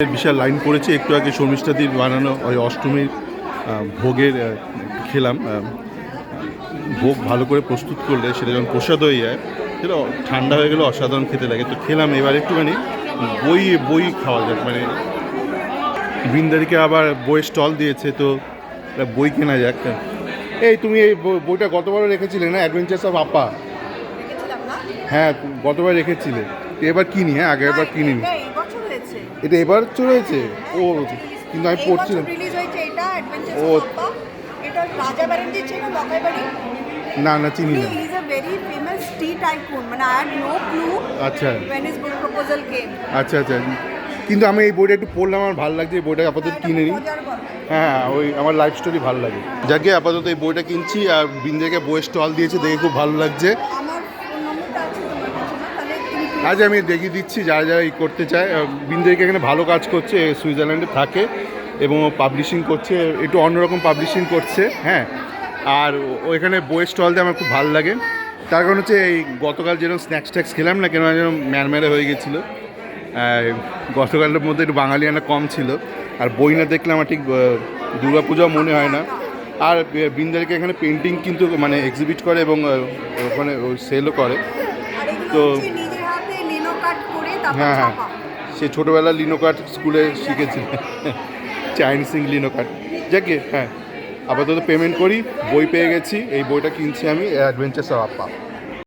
বিশাল line পড়েছে। একটু আগে শর্মিষ্ঠাদির বানানো ওই অষ্টমীর ভোগের খেলাম। ভোগ ভালো করে প্রস্তুত করলে সেটা যখন প্রসাদ হয়ে যায় সেটা ঠান্ডা হয়ে গেলে অসাধারণ খেতে লাগে। তো খেলাম এবার একটুখানি। বই বই খাওয়া যাক মানে বৃন্দারিকে আবার বইয়ের স্টল দিয়েছে তো বই কেনা যাক। এই তুমি এই বইটা গতবারও রেখেছিলে না? অ্যাডভেঞ্চার্স অফ আপা? হ্যাঁ গতবার রেখেছিলে। এবার কিনি হ্যাঁ আগের বার কিনিনি। এটা এবার চলেছে। ও কিন্তু আমি পড়ছিলাম। রিলিজ হয়েছে এটা অ্যাডভেঞ্চার ও। না না চিনি না। মানে আচ্ছা। আচ্ছা আচ্ছা। কিন্তু আমি এই বইটা একটু পড়লাম আমার ভালো লাগছে এই বইটা আপাতত কিনে নিই। হ্যাঁ ওই আমার লাইফ স্টোরি ভালো লাগে। যাকে আপাতত এই বইটা কিনছি আর বিন্দাকে বইয়ের স্টল দিয়েছে দেখে খুব ভালো লাগছে। আজ আমি দেখিয়ে দিচ্ছি যারা যারা এই করতে চায় বিন্দাকে এখানে ভালো কাজ করছে সুইজারল্যান্ডে থাকে এবং পাবলিশিং করছে একটু অন্যরকম পাবলিশিং করছে হ্যাঁ। আর ও- ও বইয়ের স্টল দিয়ে আমার খুব ভালো লাগে। তার কারণ হচ্ছে এই গতকাল যেরকম স্ন্যাক্স ট্যাক্স খেলাম না কেন যেন ম্যারম্যারে হয়ে গেছিল। গতকালের মধ্যে একটু বাঙালি বাঙালিয়ানা কম ছিল। আর বই না দেখলে আমার ঠিক দুর্গাপূজাও মনে হয় না। আর বৃন্দারিকে এখানে পেন্টিং কিন্তু মানে এক্সিবিট করে এবং ওখানে সেলও করে। তো- কাট করে তারপর হ্যাঁ হ্যাঁ। ছাপা। সে ছোটোবেলা লিনো কাট স্কুলে শিখেছিল। চাইনিজিং লিনো কাট যাকে হ্যাঁ। আপাতত পেমেন্ট করি বই পেয়ে গেছি এই বইটা কিনছি আমি অ্যাডভেঞ্চার আপা